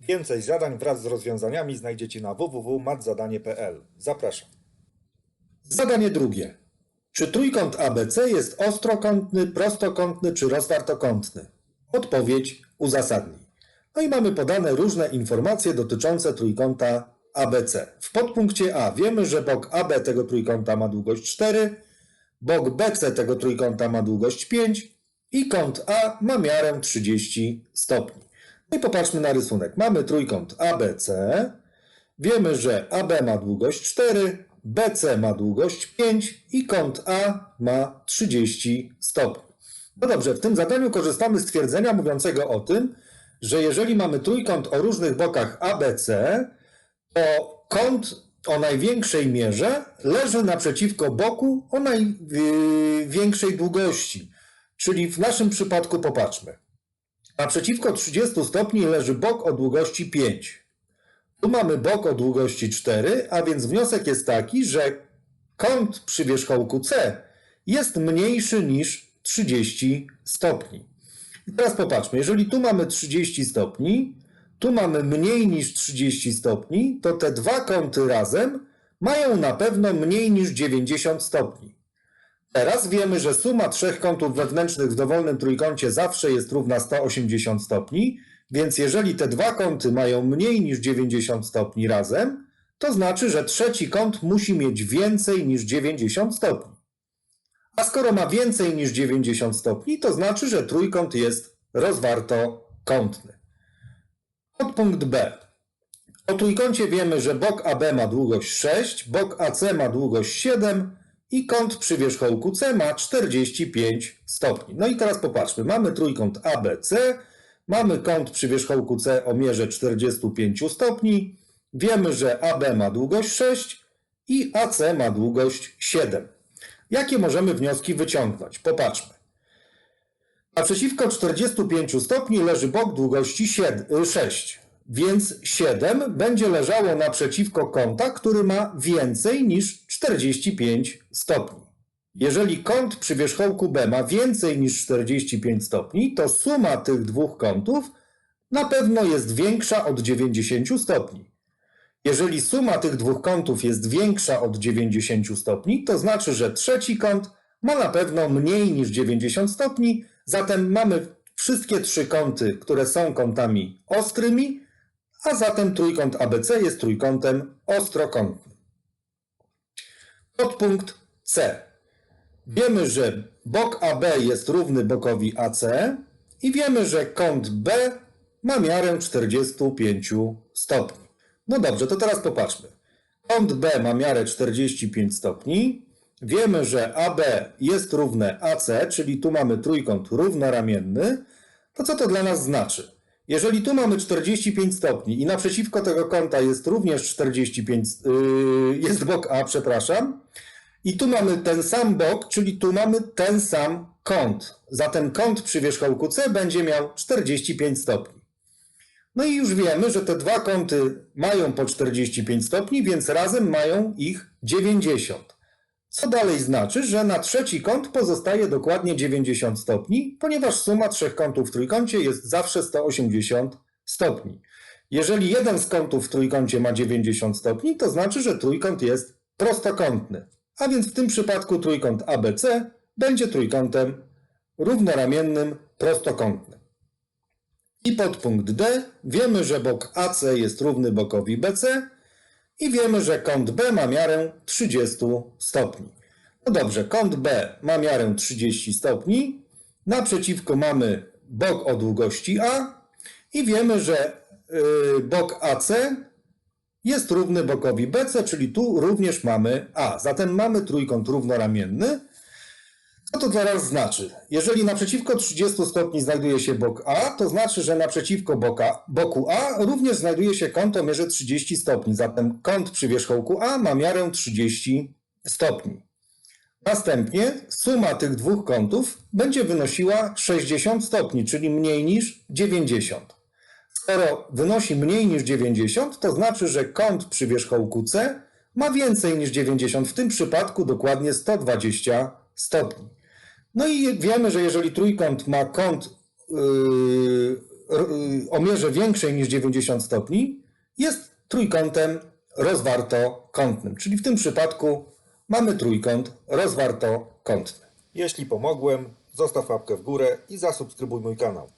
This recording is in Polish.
Więcej zadań wraz z rozwiązaniami znajdziecie na www.matzadanie.pl. Zapraszam. Zadanie drugie. Czy trójkąt ABC jest ostrokątny, prostokątny czy rozwartokątny? Odpowiedź uzasadnij. No i mamy podane różne informacje dotyczące trójkąta ABC. W podpunkcie A wiemy, że bok AB tego trójkąta ma długość 4, bok BC tego trójkąta ma długość 5 i kąt A ma miarę 30 stopni. No i popatrzmy na rysunek. Mamy trójkąt ABC, Wiemy, że AB ma długość 4, BC ma długość 5 i kąt A ma 30 stopni. No dobrze, w tym zadaniu korzystamy z twierdzenia mówiącego o tym, że jeżeli mamy trójkąt o różnych bokach ABC, to kąt o największej mierze leży naprzeciwko boku o największej długości. Czyli w naszym przypadku popatrzmy. Naprzeciwko 30 stopni leży bok o długości 5. Tu mamy bok o długości 4, a więc wniosek jest taki, że kąt przy wierzchołku C jest mniejszy niż 30 stopni. I teraz popatrzmy, jeżeli tu mamy 30 stopni, tu mamy mniej niż 30 stopni, to te dwa kąty razem mają na pewno mniej niż 90 stopni. Teraz wiemy, że suma trzech kątów wewnętrznych w dowolnym trójkącie zawsze jest równa 180 stopni, więc jeżeli te dwa kąty mają mniej niż 90 stopni razem, to znaczy, że trzeci kąt musi mieć więcej niż 90 stopni. A skoro ma więcej niż 90 stopni, to znaczy, że trójkąt jest rozwartokątny. Podpunkt B. O trójkącie wiemy, że bok AB ma długość 6, bok AC ma długość 7 i kąt przy wierzchołku C ma 45 stopni. No i teraz popatrzmy. Mamy trójkąt ABC, mamy kąt przy wierzchołku C o mierze 45 stopni, wiemy, że AB ma długość 6 i AC ma długość 7. Jakie możemy wnioski wyciągnąć? Popatrzmy. Naprzeciwko 45 stopni leży bok długości 7, 6, więc 7 będzie leżało naprzeciwko kąta, który ma więcej niż 45 stopni. Jeżeli kąt przy wierzchołku B ma więcej niż 45 stopni, to suma tych dwóch kątów na pewno jest większa od 90 stopni. Jeżeli suma tych dwóch kątów jest większa od 90 stopni, to znaczy, że trzeci kąt ma na pewno mniej niż 90 stopni, zatem mamy wszystkie trzy kąty, które są kątami ostrymi, a zatem trójkąt ABC jest trójkątem ostrokątnym. Podpunkt C. Wiemy, że bok AB jest równy bokowi AC i wiemy, że kąt B ma miarę 45 stopni. No dobrze, to teraz popatrzmy. Kąt B ma miarę 45 stopni. Wiemy, że AB jest równe AC, czyli tu mamy trójkąt równoramienny. To co to dla nas znaczy? Jeżeli tu mamy 45 stopni i naprzeciwko tego kąta jest również 45, yy, jest bok A, przepraszam, i tu mamy ten sam bok, czyli tu mamy ten sam kąt. Zatem kąt przy wierzchołku C będzie miał 45 stopni. No i już wiemy, że te dwa kąty mają po 45 stopni, więc razem mają ich 90. Co dalej znaczy, że na trzeci kąt pozostaje dokładnie 90 stopni, ponieważ suma trzech kątów w trójkącie jest zawsze 180 stopni. Jeżeli jeden z kątów w trójkącie ma 90 stopni, to znaczy, że trójkąt jest prostokątny. A więc w tym przypadku trójkąt ABC będzie trójkątem równoramiennym prostokątnym. I podpunkt D wiemy, że bok AC jest równy bokowi BC i wiemy, że kąt B ma miarę 30 stopni. No dobrze, kąt B ma miarę 30 stopni, naprzeciwko mamy bok o długości A i wiemy, że yy, bok AC jest równy bokowi BC, czyli tu również mamy A. Zatem mamy trójkąt równoramienny. Co to dla znaczy? Jeżeli naprzeciwko 30 stopni znajduje się bok A, to znaczy, że naprzeciwko boka, boku A również znajduje się kąt o mierze 30 stopni. Zatem kąt przy wierzchołku A ma miarę 30 stopni. Następnie suma tych dwóch kątów będzie wynosiła 60 stopni, czyli mniej niż 90. Skoro wynosi mniej niż 90, to znaczy, że kąt przy wierzchołku C ma więcej niż 90, w tym przypadku dokładnie 120 stopni. No i wiemy, że jeżeli trójkąt ma kąt yy, r- y, o mierze większej niż 90 stopni jest trójkątem rozwartokątnym, czyli w tym przypadku mamy trójkąt rozwartokątny. Jeśli pomogłem, zostaw łapkę w górę i zasubskrybuj mój kanał.